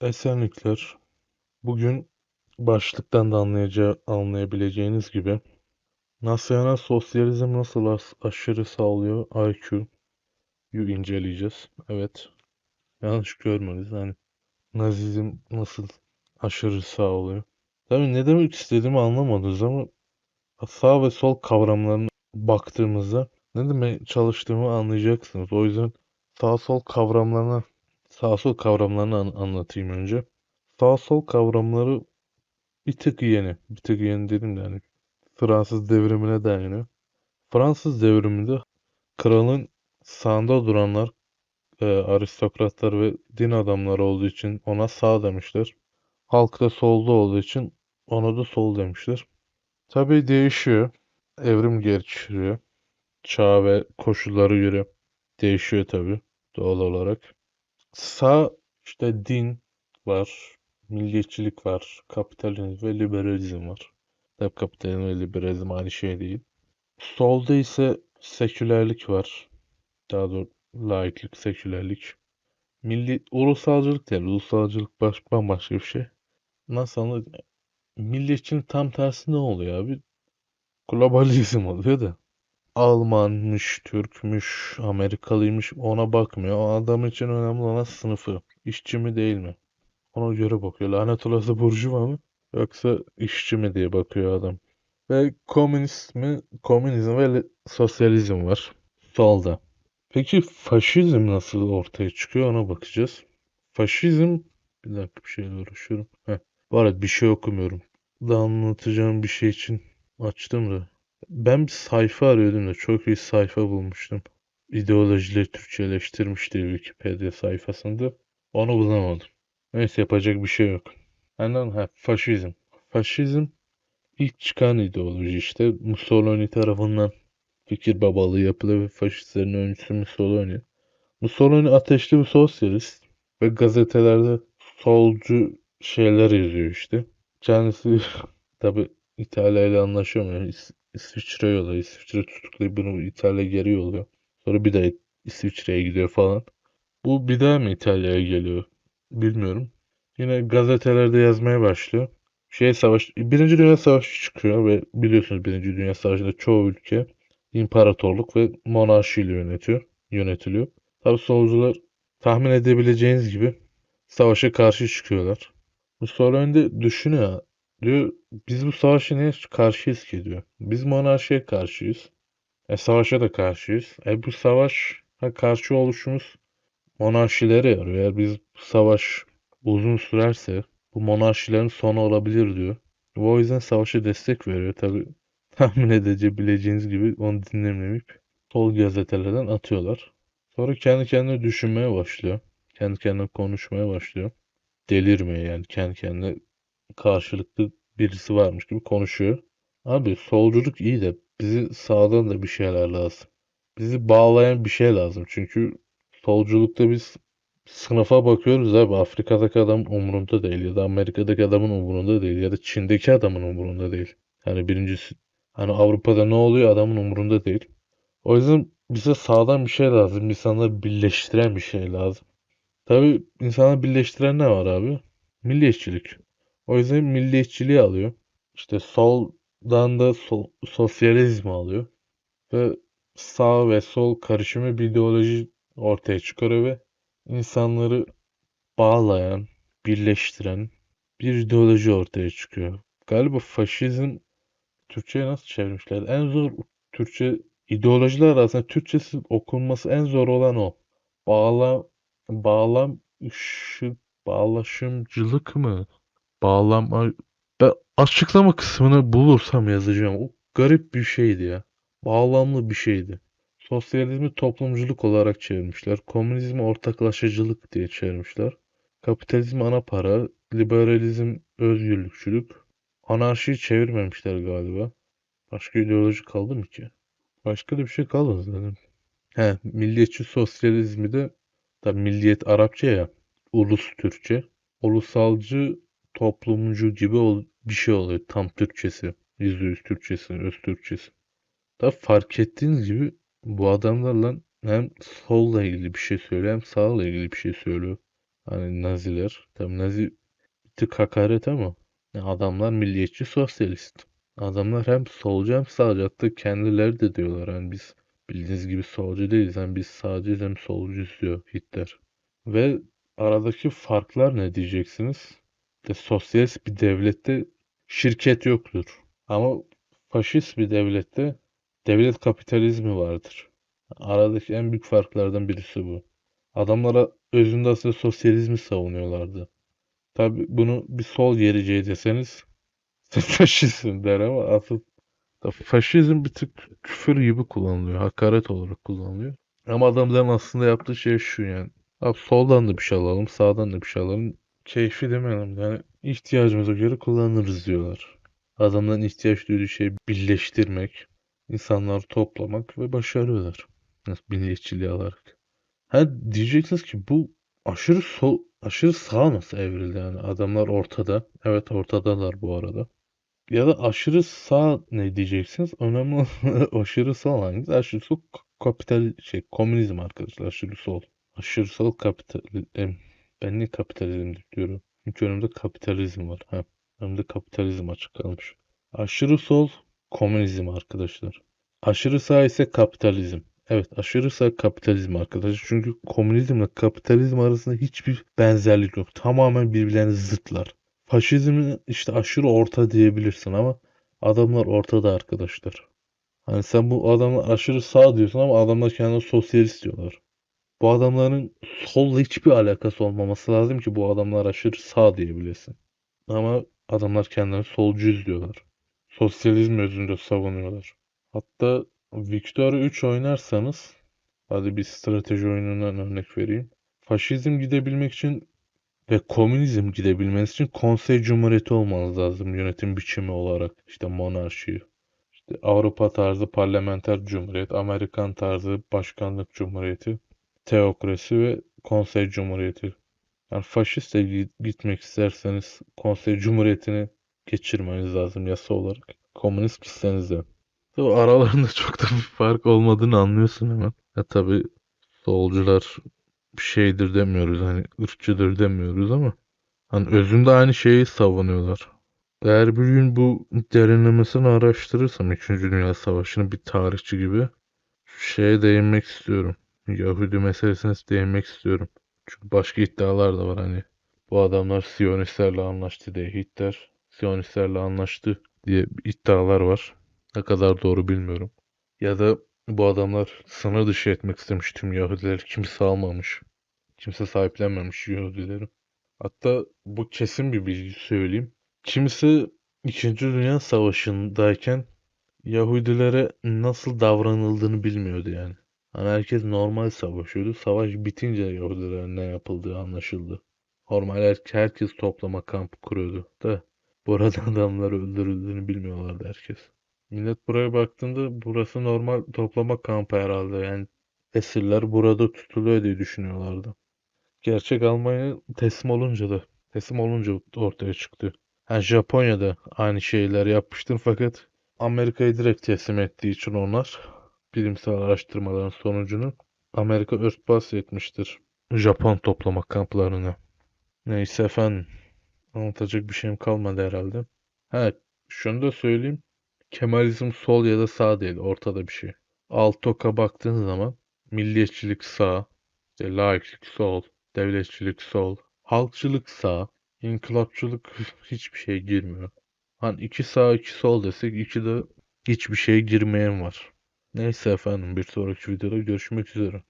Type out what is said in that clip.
Esenlikler. Bugün başlıktan da anlayacağı, anlayabileceğiniz gibi nasyonel sosyalizm nasıl as- aşırı sağlıyor IQ'yu inceleyeceğiz. Evet. Yanlış görmediniz. Hani nazizm nasıl aşırı sağlıyor. Tabii ne demek istediğimi anlamadınız ama sağ ve sol kavramlarına baktığımızda ne demek çalıştığımı anlayacaksınız. O yüzden sağ sol kavramlarına sağ sol kavramlarını an- anlatayım önce. Sağ sol kavramları bir tık yeni. Bir tık yeni dedim de yani Fransız devrimine dayanıyor. Fransız devriminde kralın sağında duranlar e, aristokratlar ve din adamları olduğu için ona sağ demişler. Halk da solda olduğu için ona da sol demişler. Tabii değişiyor. Evrim geçiriyor. Çağ ve koşullara göre değişiyor tabii doğal olarak. Sağ işte din var, milliyetçilik var, kapitalizm ve liberalizm var. Tabii kapitalizm ve liberalizm aynı şey değil. Solda ise sekülerlik var. Daha doğrusu laiklik, sekülerlik. Milli, ulusalcılık değil. Ulusalcılık baş, bambaşka bir şey. Nasıl anlatayım? Milliyetçinin tam tersi ne oluyor abi? Globalizm oluyor da. Almanmış, Türkmüş, Amerikalıymış ona bakmıyor. O adam için önemli olan sınıfı. İşçi mi değil mi? Ona göre bakıyor. Lanet olası burjuva mı? Yoksa işçi mi diye bakıyor adam. Ve komünist mi? Komünizm ve sosyalizm var. Solda. Peki faşizm nasıl ortaya çıkıyor ona bakacağız. Faşizm... Bir dakika bir şeyle uğraşıyorum. Heh. Bu arada bir şey okumuyorum. Da anlatacağım bir şey için açtım da. Ben bir sayfa arıyordum da çok iyi sayfa bulmuştum. İdeolojileri Türkçeleştirmiş diye Wikipedia sayfasında. Onu bulamadım. Neyse yapacak bir şey yok. Anladın ha faşizm. Faşizm ilk çıkan ideoloji işte Mussolini tarafından fikir babalığı yapılıyor ve faşistlerin öncüsü Mussolini. Mussolini ateşli bir sosyalist ve gazetelerde solcu şeyler yazıyor işte. Kendisi tabi İtalya ile anlaşamıyor. İs- İsviçre yolluyor. İsviçre tutuklayıp bunu İtalya geri yolluyor. Sonra bir daha İsviçre'ye gidiyor falan. Bu bir daha mı İtalya'ya geliyor? Bilmiyorum. Yine gazetelerde yazmaya başlıyor. Şey savaş, Birinci Dünya Savaşı çıkıyor ve biliyorsunuz Birinci Dünya Savaşı'nda çoğu ülke imparatorluk ve monarşiyle yönetiyor, yönetiliyor. Tabi solcular tahmin edebileceğiniz gibi savaşa karşı çıkıyorlar. Bu soru önde düşünüyor. Diyor biz bu savaşa niye karşıyız ki diyor. Biz monarşiye karşıyız. E savaşa da karşıyız. E bu savaş karşı oluşumuz monarşilere yarıyor. Eğer biz bu savaş uzun sürerse bu monarşilerin sonu olabilir diyor. Ve o yüzden savaşa destek veriyor. Tabi tahmin edebileceğiniz gibi onu dinlemeyip sol gazetelerden atıyorlar. Sonra kendi kendine düşünmeye başlıyor. Kendi kendine konuşmaya başlıyor. Delirmiyor yani kendi kendine karşılıklı birisi varmış gibi konuşuyor. Abi solculuk iyi de bizi sağdan da bir şeyler lazım. Bizi bağlayan bir şey lazım. Çünkü solculukta biz sınıfa bakıyoruz abi. Afrika'daki adam umurunda değil ya da Amerika'daki adamın umurunda değil ya da Çin'deki adamın umurunda değil. Yani birincisi hani Avrupa'da ne oluyor adamın umurunda değil. O yüzden bize sağdan bir şey lazım. İnsanları birleştiren bir şey lazım. Tabii insanları birleştiren ne var abi? Milliyetçilik. O yüzden milliyetçiliği alıyor. İşte soldan da so- sosyalizmi alıyor. Ve sağ ve sol karışımı bir ideoloji ortaya çıkarıyor ve insanları bağlayan, birleştiren bir ideoloji ortaya çıkıyor. Galiba faşizm Türkçe'ye nasıl çevirmişler? En zor Türkçe ideolojiler arasında Türkçesi okunması en zor olan o. Bağla, bağlam, ışık, bağlaşımcılık mı? Bağlama... Ben açıklama kısmını bulursam yazacağım. O garip bir şeydi ya. Bağlamlı bir şeydi. Sosyalizmi toplumculuk olarak çevirmişler. Komünizmi ortaklaşıcılık diye çevirmişler. Kapitalizm ana para, liberalizm özgürlükçülük. Anarşiyi çevirmemişler galiba. Başka ideoloji kaldı mı ki? Başka da bir şey kalmadı zaten. He, milliyetçi sosyalizmi de tabii milliyet Arapça ya. Ulus Türkçe. Ulusalcı toplumcu gibi bir şey oluyor. Tam Türkçesi. %100 Türkçesi, öz Türkçesi. Tabii fark ettiğiniz gibi bu adamlarla hem solla ilgili bir şey söylüyor hem sağla ilgili bir şey söylüyor. Hani Naziler. Tabii Nazi bir tık hakaret ama ya adamlar milliyetçi sosyalist. Adamlar hem solcu hem sağcı. Hatta kendileri de diyorlar hani biz bildiğiniz gibi solcu değiliz. Hani biz sağcıyız hem solcuyuz diyor Hitler. Ve aradaki farklar ne diyeceksiniz? De sosyalist bir devlette şirket yoktur. Ama faşist bir devlette devlet kapitalizmi vardır. Aradaki en büyük farklardan birisi bu. Adamlara özünde aslında sosyalizmi savunuyorlardı. Tabi bunu bir sol gerici deseniz faşizm der ama aslında faşizm bir tık küfür gibi kullanılıyor. Hakaret olarak kullanılıyor. Ama adamların aslında yaptığı şey şu yani. Abi soldan da bir şey alalım, sağdan da bir şey alalım. Keyfi demeyelim. Yani ihtiyacımıza göre kullanırız diyorlar. Adamların ihtiyaç duyduğu şeyi birleştirmek, insanları toplamak ve başarıyorlar. Nasıl milliyetçiliği alarak. Ha diyeceksiniz ki bu aşırı sol, aşırı sağ nasıl evrildi yani? Adamlar ortada. Evet ortadalar bu arada. Ya da aşırı sağ ne diyeceksiniz? Önemli aşırı sağ hangisi? Aşırı sol kapital şey komünizm arkadaşlar aşırı sol. Aşırı sol kapitalizm. Ben niye kapitalizm diyorum? Çünkü önümde kapitalizm var. Ha, önümde kapitalizm açık kalmış. Aşırı sol komünizm arkadaşlar. Aşırı sağ ise kapitalizm. Evet aşırı sağ kapitalizm arkadaşlar. Çünkü komünizmle kapitalizm arasında hiçbir benzerlik yok. Tamamen birbirlerine zıtlar. Faşizmin işte aşırı orta diyebilirsin ama adamlar ortada arkadaşlar. Hani sen bu adamlar aşırı sağ diyorsun ama adamlar kendine sosyalist diyorlar. Bu adamların solla hiçbir alakası olmaması lazım ki bu adamlar aşırı sağ diyebilesin. Ama adamlar kendilerini solcuyuz diyorlar. Sosyalizm özünde savunuyorlar. Hatta Victor 3 oynarsanız hadi bir strateji oyunundan örnek vereyim. Faşizm gidebilmek için ve komünizm gidebilmeniz için konsey cumhuriyeti olmanız lazım yönetim biçimi olarak. İşte monarşi, işte Avrupa tarzı parlamenter cumhuriyet, Amerikan tarzı başkanlık cumhuriyeti, teokrasi ve konsey cumhuriyeti. Yani faşiste gitmek isterseniz konsey cumhuriyetini geçirmeniz lazım yasa olarak. Komünist gitseniz de. Tabii aralarında çok da bir fark olmadığını anlıyorsun hemen. Ya tabii solcular bir şeydir demiyoruz hani ırkçıdır demiyoruz ama hani özünde aynı şeyi savunuyorlar. Eğer bir gün bu derinlemesini araştırırsam 2. Dünya Savaşı'nı bir tarihçi gibi şeye değinmek istiyorum. Yahudi meselesine değinmek istiyorum. Çünkü başka iddialar da var hani bu adamlar Siyonistlerle anlaştı diye Hitler Siyonistlerle anlaştı diye iddialar var. Ne kadar doğru bilmiyorum. Ya da bu adamlar sınır dışı etmek istemiş tüm Yahudileri. Kimse almamış. Kimse sahiplenmemiş Yahudileri. Hatta bu kesin bir bilgi söyleyeyim. Kimse 2. Dünya Savaşı'ndayken Yahudilere nasıl davranıldığını bilmiyordu yani. Hani herkes normal savaşıyordu. Savaş bitince Yahudilere ne yapıldığı anlaşıldı. Normal herkes toplama kampı kuruyordu. Da burada adamlar öldürüldüğünü bilmiyorlardı herkes. Millet buraya baktığında burası normal toplama kampı herhalde. Yani esirler burada tutuluyor diye düşünüyorlardı. Gerçek Almanya teslim olunca da teslim olunca ortaya çıktı. Yani Japonya'da aynı şeyler yapmıştır fakat Amerika'yı direkt teslim ettiği için onlar bilimsel araştırmaların sonucunu Amerika örtbas etmiştir. Japon toplama kamplarını. Neyse efendim. Anlatacak bir şeyim kalmadı herhalde. Ha, şunu da söyleyeyim. Kemalizm sol ya da sağ değil. Ortada bir şey. Alt oka baktığın zaman milliyetçilik sağ, işte laiklik sol, devletçilik sol, halkçılık sağ, inkılapçılık hiçbir şey girmiyor. Hani iki sağ iki sol desek iki de hiçbir şey girmeyen var. Neyse efendim bir sonraki videoda görüşmek üzere.